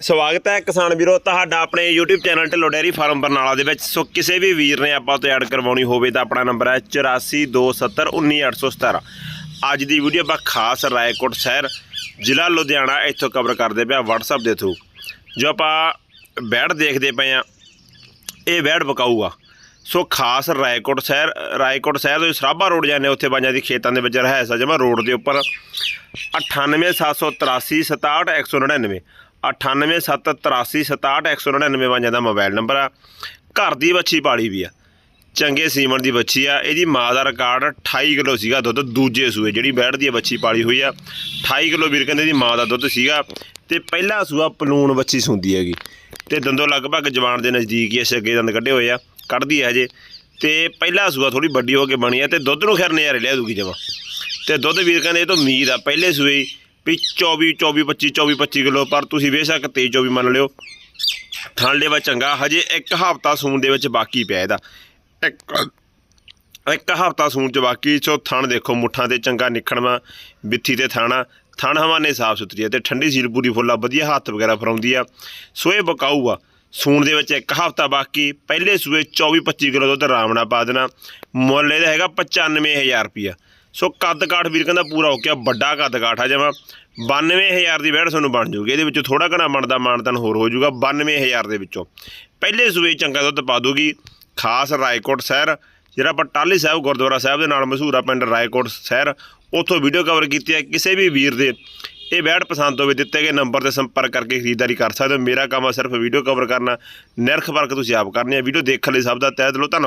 ਸਵਾਗਤ ਹੈ ਕਿਸਾਨ ਵੀਰੋ, ਤੁਹਾਡਾ ਆਪਣੇ YouTube channel Dhillon dairy farm Barnala ਦੇ ਵਿੱਚ। ਸੋ ਕਿਸੇ ਵੀ ਵੀਰ ਨੇ ਆਪਾਂ ਤੋਂ ਐਡ ਕਰਵਾਉਣੀ ਹੋਵੇ ਤਾਂ ਆਪਣਾ ਨੰਬਰ ਹੈ 8427191817 ਅੱਜ ਦੀ ਵੀਡੀਓ ਆਪਾਂ ਖਾਸ ਰਾਏਕੋਟ ਸ਼ਹਿਰ, ਜ਼ਿਲ੍ਹਾ ਲੁਧਿਆਣਾ ਇੱਥੋਂ ਕਵਰ ਕਰਦੇ ਪਿਆ WhatsApp ਦੇ ਥਰੂ ਜੋ ਆਪਾਂ ਬੈੜ ਦੇਖਦੇ ਪਏ ਆ ਇਹ ਬੈੜ ਬਕਾਊਗਾ ਸੋ ਖਾਸ ਰਾਏਕੋਟ ਸ਼ਹਿਰ ਰਾਏਕੋਟ ਸ਼ਹਿਰ ਤੋਂ ਸਰਾਭਾ ਰੋਡ ਜਾਂਦੇ ਉੱਥੇ ਬਾਈਆਂ ਦੀ ਖੇਤਾਂ ਦੇ ਵਿੱਚ ਰਹਿਸ ਆ ਜਮਾ ਰੋਡ ਦੇ ਉੱਪਰ। 98783 67199 98783 67199 ਬਾਈਆਂ ਦਾ ਮੋਬਾਈਲ ਨੰਬਰ ਆ ਘਰ ਦੀ ਬੱਚੀ ਪਾਲੀ ਵੀ ਆ ਚੰਗੇ ਸੀਮਨ ਦੀ ਬੱਚੀ ਆ ਇਹਦੀ ਮਾਂ ਦਾ ਰਿਕਾਰਡ 28 ਕਿਲੋ ਸੀਗਾ ਦੁੱਧ ਦੂਜੇ ਸੂਏ ਜਿਹੜੀ ਬੈੜ ਦੀ ਬੱਚੀ ਪਾਲੀ ਹੋਈ ਆ 28 ਕਿਲੋ ਵੀਰ ਕਹਿੰਦੇ ਦੀ ਮਾਂ ਦਾ ਦੁੱਧ ਸੀਗਾ ਤੇ ਪਹਿਲਾ ਸੂਆ ਪਲੂਣ ਬੱਚੀ ਸੁੰਦੀ ਹੈਗੀ ਤੇ ਦੰਦੋਂ ਲਗਭਗ ਜਵਾਨ ਦੇ ਨਜ਼ਦੀਕ ਹੀ ਇਸੇ ਅੱਗੇ ਦੰਦ ਕੱਢੇ ਹੋਏ ਆ ਕੱਢਦੀ ਹੈ ਹਜੇ ਤੇ ਪਹਿਲਾ ਸੂਆ ਥੋੜੀ ਵੱਡੀ ਹੋ ਕੇ ਬਣੀ ਆ ਤੇ ਦੁੱਧ ਨੂੰ ਖੈਰ ਨਜ਼ਾਰੇ ਲਿਆ ਦੂਗੀ ਜਮਾ ਤੇ ਦੁੱਧ ਵੀਰ ਕਹਿੰਦੇ ਇਹ ਤੋਂ ਉਮੀਦ ਆ ਪਹਿਲੇ ਸੂਏ ਹੀ ਵੀ 24 24 25 24 25 ਕਿਲੋ, ਪਰ ਤੁਸੀਂ ਬੇਸ਼ੱਕ 23 24 ਮੰਨ ਲਿਓ। ਥਣ ਲੈਵਾ ਚੰਗਾ, ਹਜੇ ਇੱਕ ਹਫ਼ਤਾ ਸੂਣ ਦੇ ਵਿੱਚ ਬਾਕੀ ਪਿਆ ਇਹਦਾ। ਇੱਕ ਇੱਕ ਹਫ਼ਤਾ ਸੂਣ ਚ ਬਾਕੀ, ਸੋ ਥਣ ਦੇਖੋ, ਮੁੱਠਾਂ ਤੇ ਚੰਗਾ ਨਿਖੜਵਾ ਬਿੱਥੀ ਤੇ ਥਾਣਾ। ਥਣ ਹਵਾਨੇ ਸਾਫ਼ ਸੁਥਰੀ ਹੈ ਤੇ ਠੰਡੀ ਸੀਲ ਪੂਰੀ ਫੁੱਲਾ ਵਧੀਆ ਹੱਥ ਵਗੈਰਾ ਫਰਾਉਂਦੀ ਆ। ਸੋ ਬਕਾਊ ਆ। ਸੂਣ ਦੇ ਵਿੱਚ ਇੱਕ ਹਫ਼ਤਾ ਬਾਕੀ, ਪਹਿਲੇ ਸੂਏ 24 25 ਕਿਲੋ ਦੁੱਧ ਆਰਾਮ ਨਾਲ ਪਾ ਦੇਣਾ। ਮੁੱਲ ਇਹਦਾ ਹੈਗਾ 95000 ਰੁਪਿਆ ਸੋ ਕੱਦ ਕਾਠ ਵੀਰ ਕਹਿੰਦਾ ਪੂਰਾ ਹੋ ਗਿਆ, ਵੱਡਾ ਕੱਦ ਕਾਠ ਆ ਜਮਾ 92000 ਦੀ ਵੈੜ ਤੁਹਾਨੂੰ ਬਣ ਜੂਗੀ, ਇਹਦੇ ਵਿੱਚੋਂ ਥੋੜਾ ਘਣਾ ਬਣਦਾ, ਮਾਨਤਨ ਹੋਰ ਹੋ ਜਾਊਗਾ 92000 ਦੇ ਵਿੱਚੋਂ। ਪਹਿਲੇ ਸੂਏ ਚੰਗਾ ਦੁੱਧ ਪਾ ਦੂਗੀ, ਖਾਸ ਰਾਏਕੋਟ ਸ਼ਹਿਰ, ਜਿਹੜਾ ਆਪਾਂ ਟਾਹਲੀ ਸਾਹਿਬ, ਗੁਰਦੁਆਰਾ ਸਾਹਿਬ ਦੇ ਨਾਲ ਮਸ਼ਹੂਰ ਆ, ਪਿੰਡ ਰਾਏਕੋਟ ਸ਼ਹਿਰ, ਉੱਥੋਂ ਵੀਡੀਓ ਕਵਰ ਕੀਤੀ ਹੈ, ਕਿਸੇ ਵੀ ਵੀਰ ਦੇ ਇਹ ਬੈਡ ਪਸੰਦ ਹੋਵੇ, ਦਿੱਤੇ ਗਏ ਨੰਬਰ ਤੇ ਸੰਪਰਕ ਕਰਕੇ ਖਰੀਦਦਾਰੀ ਕਰ ਸਕਦੇ ਹੋ। ਮੇਰਾ ਕੰਮ ਆ ਸਿਰਫ ਵੀਡੀਓ ਕਵਰ ਕਰਨਾ, ਨਿਰਖ ਵਰਕ ਤੁਸੀਂ ਆਪ ਕਰਨੀ ਹੈ ਵੀਡੀਓ ਦੇਖਣ ਲਈ ਸਭ ਦਾ ਤਹਿ ਦਿਲੋਂ ਧੰਨਵਾਦ।